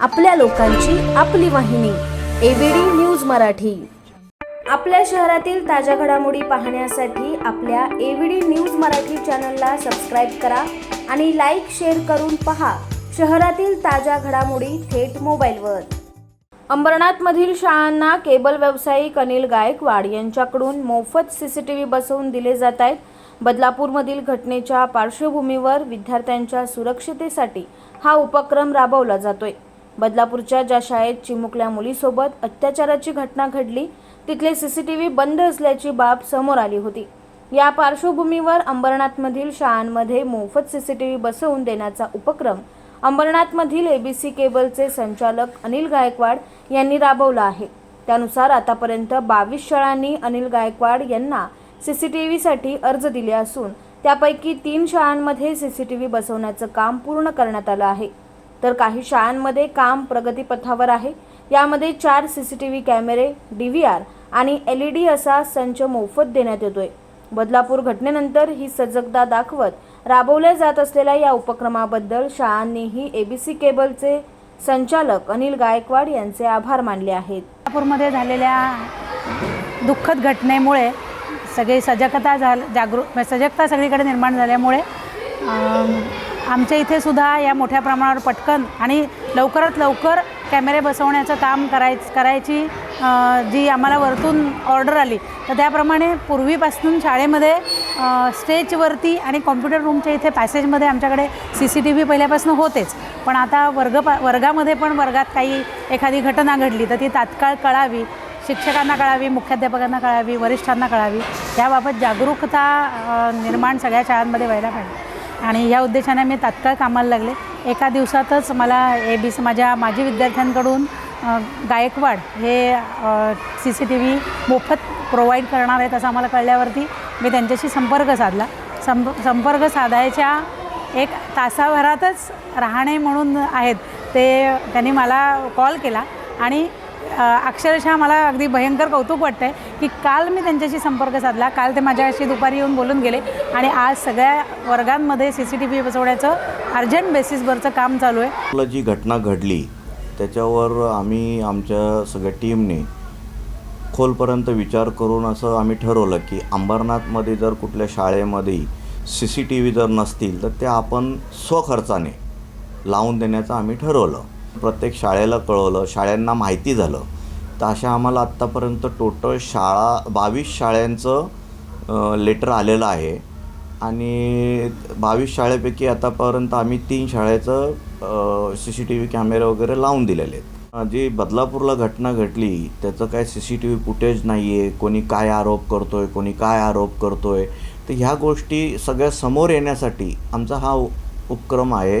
आपल्या लोकांची आपली वाहिनी एबीडी न्यूज मराठी. आपल्या शहरातील ताज्या घडामोडी पाहण्यासाठी आपल्या एबीडी न्यूज मराठी चॅनलला सबस्क्राईब करा आणि लाईक शेअर करून पहा शहरातील ताज्या घडामोडी थेट मोबाईलवर. अंबरनाथमधील शाळांना केबल व्यावसायिक अनिल गायकवाड यांच्याकडून मोफत सीसीटीव्ही बसवून दिले जात आहेत. बदलापूरमधील घटनेच्या पार्श्वभूमीवर विद्यार्थ्यांच्या सुरक्षतेसाठी हा उपक्रम राबवला जातोय. बदलापूरच्या ज्या शाळेत चिमुकल्या मुलीसोबत अत्याचाराची घटना घडली तिथले सीसीटीव्ही बंद असल्याची बाब समोर आली होती. या पार्श्वभूमीवर अंबरनाथमधील शाळांमध्ये मोफत सीसीटीव्ही बसवून देण्याचा उपक्रम अंबरनाथमधील एबीसी केबलचे संचालक अनिल गायकवाड यांनी राबवला आहे. त्यानुसार आतापर्यंत बावीस शाळांनी अनिल गायकवाड यांना सीसीटीव्हीसाठी अर्ज दिले असून त्यापैकी तीन शाळांमध्ये सीसीटीव्ही बसवण्याचं काम पूर्ण करण्यात आलं आहे. तर काही शाळांमध्ये काम प्रगतीपथावर आहे. यामध्ये चार सी सी टी व्ही कॅमेरे डी व्ही आर आणि एल ई डी असा संच मोफत देण्यात येतोय. बदलापूर घटनेनंतर ही सजगता दाखवत राबवल्या जात असलेल्या या उपक्रमाबद्दल शाळांनीही एबीसी केबलचे संचालक अनिल गायकवाड यांचे आभार मानले आहेत. कोल्हापूरमध्ये झालेल्या दुःखद घटनेमुळे सगळी सजगता झाल जागृ सजगता सगळीकडे निर्माण झाल्यामुळे आमच्या इथे सुद्धा या मोठ्या प्रमाणावर पटकन आणि लवकरात लवकर कॅमेरे बसवण्याचं काम कराय करायची जी आम्हाला वरतून ऑर्डर आली. तर त्याप्रमाणे पूर्वीपासून शाळेमध्ये स्टेजवरती आणि कॉम्प्युटर रूमच्या इथे पॅसेजमध्ये आमच्याकडे सी सी टी व्ही पहिल्यापासून होतेच. पण आता वर्ग पा वर्गामध्ये पण वर्गात काही एखादी घटना घडली तर ती तात्काळ कळावी शिक्षकांना कळावी मुख्याध्यापकांना कळावी वरिष्ठांना कळावी. याबाबत जागरूकता निर्माण सगळ्या शाळांमध्ये व्हायला पाहिजे. आणि या उद्देशाने मी तात्काळ कामाला लागले. एका दिवसातच मला ए बी सी माझ्या माजी विद्यार्थ्यांकडून गायकवाड हे सी सी टी व्ही मोफत प्रोव्हाइड करणार आहेत असं आम्हाला कळल्यावरती मी त्यांच्याशी संपर्क साधला. संप संपर्क साधायच्या एक तासाभरातच राहणे म्हणून आहेत ते त्यांनी मला कॉल केला आणि अक्षरशः मला अगदी भयंकर कौतुक वाटतं आहे की काल मी त्यांच्याशी संपर्क साधला. काल ते माझ्याशी दुपारी येऊन बोलून गेले आणि आज सगळ्या वर्गांमध्ये सी सी टी व्ही बसवण्याचं अर्जंट बेसिसवरचं काम चालू आहे. जी घटना घडली त्याच्यावर आम्ही आमच्या सगळ्या टीमने खोलपर्यंत विचार करून असं आम्ही ठरवलं की अंबरनाथमध्ये जर कुठल्या शाळेमध्ये सी सी टी व्ही जर नसतील तर त्या आपण स्वखर्चाने लावून देण्याचं आम्ही ठरवलं. प्रत्येक शाळेला कळवलं शाळांना माहिती झालं. तर अशा आम्हाला आत्तापर्यंत टोटल शाळा बावीस शाळांचं लेटर आलेलं आहे. आणि बावीस शाळेपैकी आतापर्यंत आम्ही तीन शाळेचं सी सी टी व्ही कॅमेरे वगैरे लावून दिलेले आहेत. जी बदलापूरला घटना घडली त्याचं काय C C T V footage नाही आहे कोणी काय आरोप करतो आहे कोणी काय आरोप करतो आहे तर ह्या गोष्टी सगळ्या समोर येण्यासाठी आमचा हा उपक्रम आहे.